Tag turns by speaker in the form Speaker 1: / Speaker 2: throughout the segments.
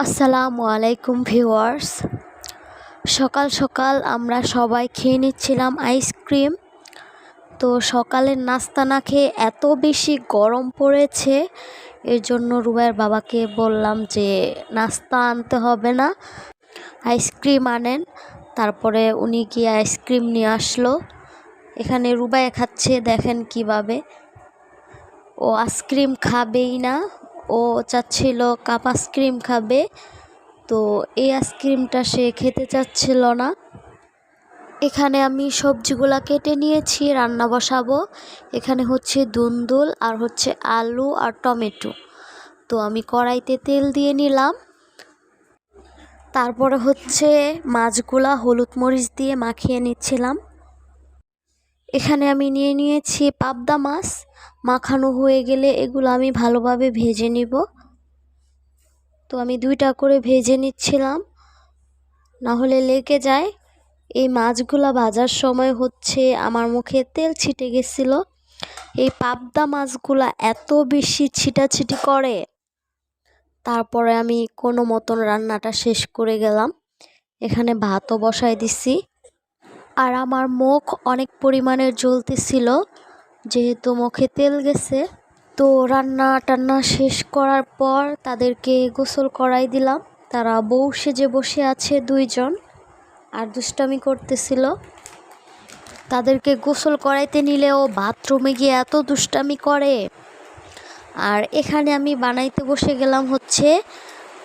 Speaker 1: আসসালামু আলাইকুম ভিউয়ার্স। সকাল সকাল আমরা সবাই খেয়ে নিচ্ছিলাম আইসক্রিম। তো সকালের নাস্তা না খেয়ে এত বেশি গরম পড়েছে, এর জন্য রুবাইয়ের বাবাকে বললাম যে নাস্তা আনতে হবে না, আইসক্রিম আনেন। তারপরে উনি গিয়ে আইসক্রিম নিয়ে আসলো। এখানে রুবাই খাচ্ছে, দেখেন কীভাবে। ও আইসক্রিম খাবেই না। ও চাচ্ছিল কাপ আইসক্রিম খাবে, তো এই আইসক্রিমটা সে খেতে চাচ্ছিল না। এখানে আমি সবজিগুলা কেটে নিয়েছি, রান্না বসাবো। এখানে হচ্ছে দুন্দুল আর হচ্ছে আলু আর টমেটো। তো আমি কড়াইতে তেল দিয়ে নিলাম। তারপরে হচ্ছে মাছগুলা হলুদ মরিচ দিয়ে মাখিয়ে নিচ্ছিলাম। এখানে আমি নিয়ে নিয়েছি পাবদা মাছ। মাখানো হয়ে গেলে এগুলো আমি ভালোভাবে ভেজে নিব। তো আমি দুইটা করে ভেজে নিচ্ছিলাম। না হলে লেগে যায়। এই মাছগুলা ভাজার সময় হচ্ছে আমার মুখে তেল ছিটে গেছিল। এই পাবদা মাছগুলা এত বেশি ছিটাছিটি করে। তারপরে আমি কোনো মতন রান্নাটা শেষ করে গেলাম। এখানে ভাতও বসায় দিছি। আর আমার মুখ অনেক পরিমাণে জ্বলতেছিল। যেহেতু মুখে তেল গেছে, তো রান্না টান্না শেষ করার পর তাদেরকে গোসল করাই দিলাম। তারা বউ সেজে বসে আছে দুইজন আর দুষ্টামি করতেছিল। তাদেরকে গোসল করাইতে নিলেও বাথরুমে গিয়ে এত দুষ্টামি করে। আর এখানে আমি বানাইতে বসে গেলাম হচ্ছে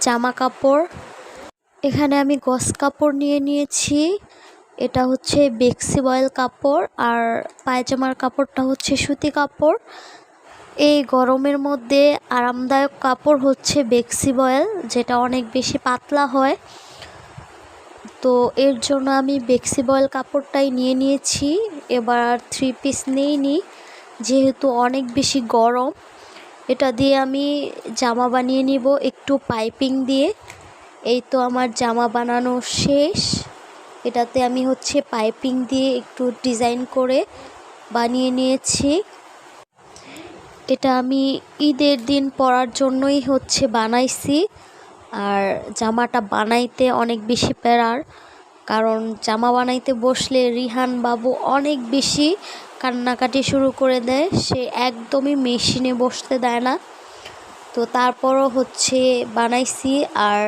Speaker 1: জামা কাপড়। এখানে আমি গস কাপড় নিয়ে নিয়েছি। এটা হচ্ছে বেক্সি বয়েল কাপড় আর পায়জামার কাপড়টা হচ্ছে সুতি কাপড়। এই গরমের মধ্যে আরামদায়ক কাপড় হচ্ছে বেক্সি বয়েল, যেটা অনেক বেশি পাতলা হয়। তো এর জন্য আমি বেক্সি বয়েল কাপড়টাই নিয়ে নিয়েছি। এবার থ্রি পিস নিইনি যেহেতু অনেক বেশি গরম। এটা দিয়ে আমি জামা বানিয়ে নিব একটু পাইপিং দিয়ে। এই তো আমার জামা বানানো শেষ। এটাতে আমি হচ্ছে পাইপিং দিয়ে একটু ডিজাইন করে বানিয়ে নিয়েছি। এটা আমি ঈদের দিন পরার জন্যই হচ্ছে বানাইছি। আর জামাটা বানাইতে অনেক বেশি প্যারার, কারণ জামা বানাইতে বসলে রিহান বাবু অনেক বেশি কান্নাকাটি শুরু করে দেয়। সে একদমই মেশিনে বসতে দেয় না। তো তারপরও হচ্ছে বানাইছি আর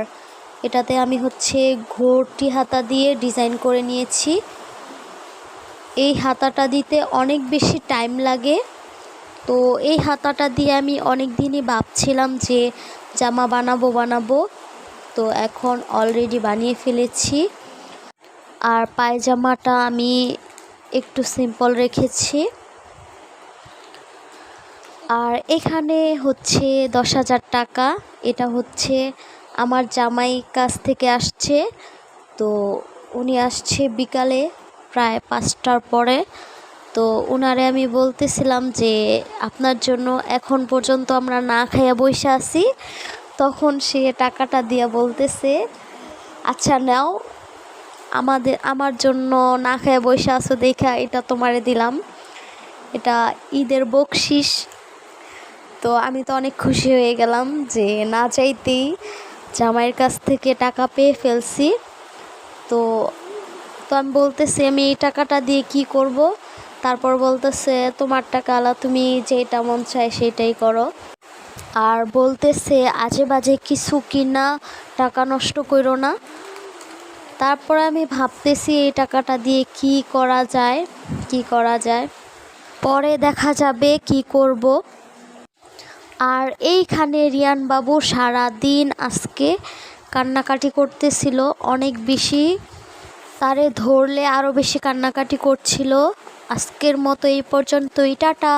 Speaker 1: এটাতে আমি হচ্ছে ঘটি হাতা দিয়ে ডিজাইন করে নিয়েছি। এই হাতাটা দিতে অনেক বেশি টাইম লাগে। তো এই হাতাটা দিয়ে আমি অনেক দিনই ভাবছিলাম যে জামা বানাবো বানাবো। তো এখন অলরেডি বানিয়ে ফেলেছি। আর পায়জামাটা আমি একটু সিম্পল রেখেছি। আর এখানে হচ্ছে দশ হাজার টাকা। এটা হচ্ছে আমার জামাই কাছ থেকে আসছে। তো উনি আসছে বিকালে প্রায় পাঁচটার পরে। তো ওনারে আমি বলতেছিলাম যে, আপনার জন্য এখন পর্যন্ত আমরা না খাইয়া বসে আছি। তখন সে টাকাটা দিয়া বলতেছে আচ্ছা নাও, আমাদের, আমার জন্য না খাইয়া বসে আছো দেখা, এটা তোমারে দিলাম। এটা ঈদের বকশিস। তো আমি তো অনেক খুশি হয়ে গেলাম যে না চাইতেই জামাইয়ের কাছ থেকে টাকা পেয়ে ফেলছি। তো তো আমি বলতেছি, আমি এই টাকাটা দিয়ে কি করব? তারপর বলতেছে, তোমার টাকা আলা, তুমি যেটা মন চায় সেটাই করো। আর বলতেছে, আজে বাজে কিছু কিনা, টাকা নষ্ট করো না। তারপর আমি ভাবতেছি, এই টাকাটা দিয়ে কি করা যায়, কি করা যায়? পরে দেখা যাবে কি করব। আর এইখানে রিয়ান বাবু সারা দিন আজকে কান্নাকাটি করতেছিল, অনেক বেশি। তারে ধরলে আরও বেশি কান্নাকাটি করছিল। আজকের মতো এই পর্যন্ত টাটা।